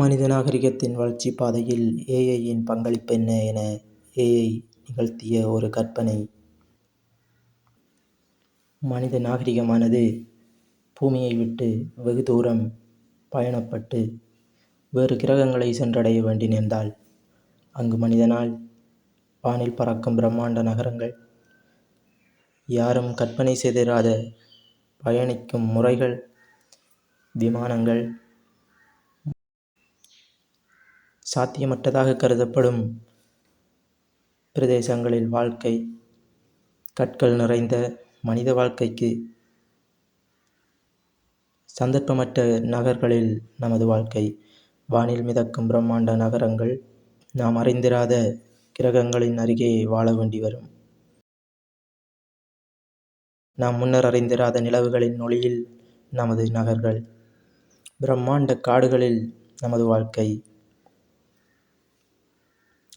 மனித நாகரிகத்தின் வளர்ச்சிப் பாதையில் ஏ.ஐ.யின் பங்களிப்பு என்ன என ஏ.ஐ. நிகழ்த்திய ஒரு கற்பனை. மனித நாகரிகமானது பூமியை விட்டு வெகு தூரம் பயணப்பட்டு வேறு கிரகங்களை சென்றடைய வேண்டி நேர்ந்தால் அங்கு மனிதனால் வானில் பறக்கும் பிரம்மாண்ட நகரங்கள், யாரும் கற்பனை செய்திராத பயணிக்கும் முறைகள், விமானங்கள், சாத்தியமற்றதாக கருதப்படும் பிரதேசங்களில் வாழ்க்கை, கற்கள் நிறைந்த மனித வாழ்க்கைக்கு சந்தர்ப்பமற்ற நகர்களில் நமது வாழ்க்கை, வானில் மிதக்கும் பிரம்மாண்ட நகரங்கள், நாம் அறிந்திராத கிரகங்களின் அருகே வாழ வேண்டி வரும். நாம் முன்னர் அறிந்திராத நிலவுகளின் ஒளியில் நமது நகர்கள், பிரம்மாண்ட காடுகளில் நமது வாழ்க்கை,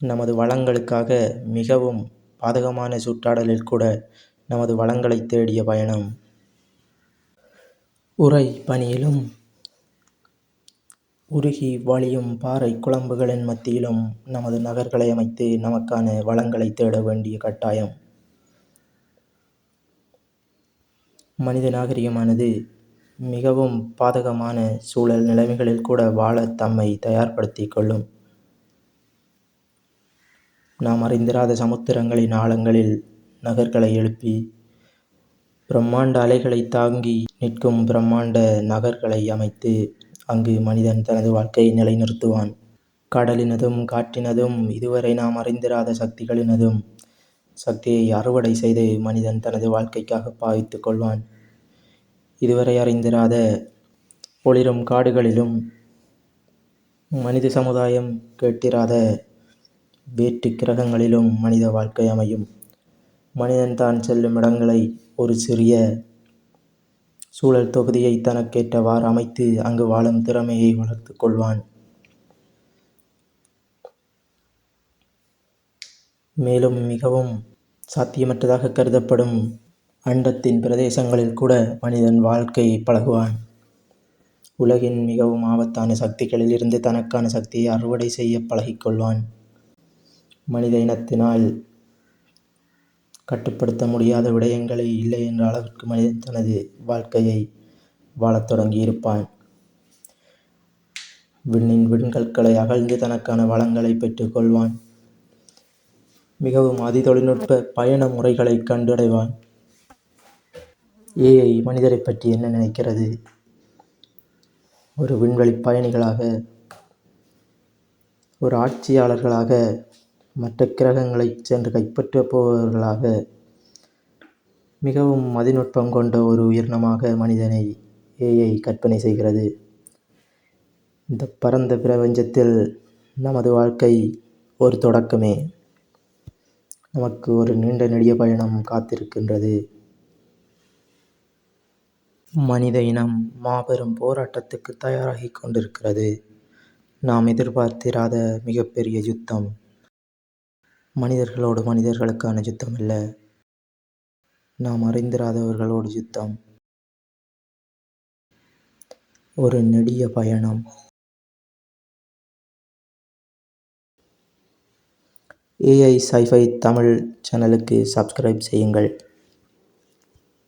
நமது வளங்களுக்காக மிகவும் பாதகமான சுற்றாடலில் கூட நமது வளங்களை தேடிய பயணம். உரை பனியிலும் உருகி வழியும் பாறை குழம்புகளின் மத்தியிலும் நமது நகர்களை அமைத்து நமக்கான வளங்களை தேட வேண்டிய கட்டாயம். மனித நாகரிகமானது மிகவும் பாதகமான சூழல் நிலைமைகளில் கூட வாழத் தம்மை தயார்படுத்திக் கொள்ளும். நாம் அறிந்திராத சமுத்திரங்களின் ஆழங்களில் நகர்களை எழுப்பி, பிரம்மாண்ட அலைகளைத் தாங்கி நிற்கும் பிரம்மாண்ட நகர்களை அமைத்து அங்கு மனிதன் தனது வாழ்க்கையை நிலைநிறுத்துவான். கடலினதும் காற்றினதும் இதுவரை நாம் அறிந்திராத சக்திகளினதும் சக்தியை அறுவடை செய்து மனிதன் தனது வாழ்க்கைக்காக பாவித்துக் கொள்வான். இதுவரை அறிந்திராத ஒளிரும் காடுகளிலும் மனித சமுதாயம் கேட்டிராத வேற்று கிரகங்களிலும் மனித வாழ்க்கை அமையும். மனிதன் தான் செல்லும் இடங்களை ஒரு சிறிய சூழல் தொகுதியை தனக்கேற்றவாறு அமைத்து அங்கு வாழும் திறமையை வளர்த்து கொள்வான். மேலும் மிகவும் சாத்தியமற்றதாக கருதப்படும் அண்டத்தின் பிரதேசங்களில் கூட மனிதன் வாழ்க்கை பழகுவான். உலகின் மிகவும் ஆபத்தான சக்திகளில் இருந்து தனக்கான சக்தியை அறுவடை செய்ய பழகிக்கொள்வான் மனித இனத்தினால் கட்டுப்படுத்த முடியாத விடயங்களே இல்லை என்ற அளவிற்கு மனிதன் தனது வாழ்க்கையை வாழத் தொடங்கியிருப்பான். விண்ணின் விண்கற்களை அகழ்ந்து தனக்கான வளங்களைப் பெற்றுக் கொள்வான். மிகவும் அதிதொழில்நுட்ப பயண முறைகளை கண்டடைவான். ஏஐ மனிதரை மனிதரைப் பற்றி என்ன நினைக்கிறது? ஒரு விண்வெளி பயணிகளாக, ஒரு ஆட்சியாளர்களாக, மற்ற கிரகங்களைச் சென்று கைப்பற்றப் போபவர்களாக, மிகவும் மதிநுட்பம் கொண்ட ஒரு உயிரினமாக மனிதனை ஏஐ கற்பனை செய்கிறது. இந்த பரந்த பிரபஞ்சத்தில் நமது வாழ்க்கை ஒரு தொடக்கமே. நமக்கு ஒரு நீண்ட நெடிய பயணம் காத்திருக்கின்றது. மனித இனம் மாபெரும் போராட்டத்துக்கு தயாராகி கொண்டிருக்கிறது. நாம் எதிர்பார்த்திராத மிகப்பெரிய யுத்தம். மனிதர்களோடு மனிதர்களுக்கான யுத்தமல்ல. நாம் அறிந்திராதவர்களோடு யுத்தம். ஒரு நெடிய பயணம். ஏஐ சைஃபை தமிழ் சேனலுக்கு சப்ஸ்கிரைப் செய்யுங்கள்.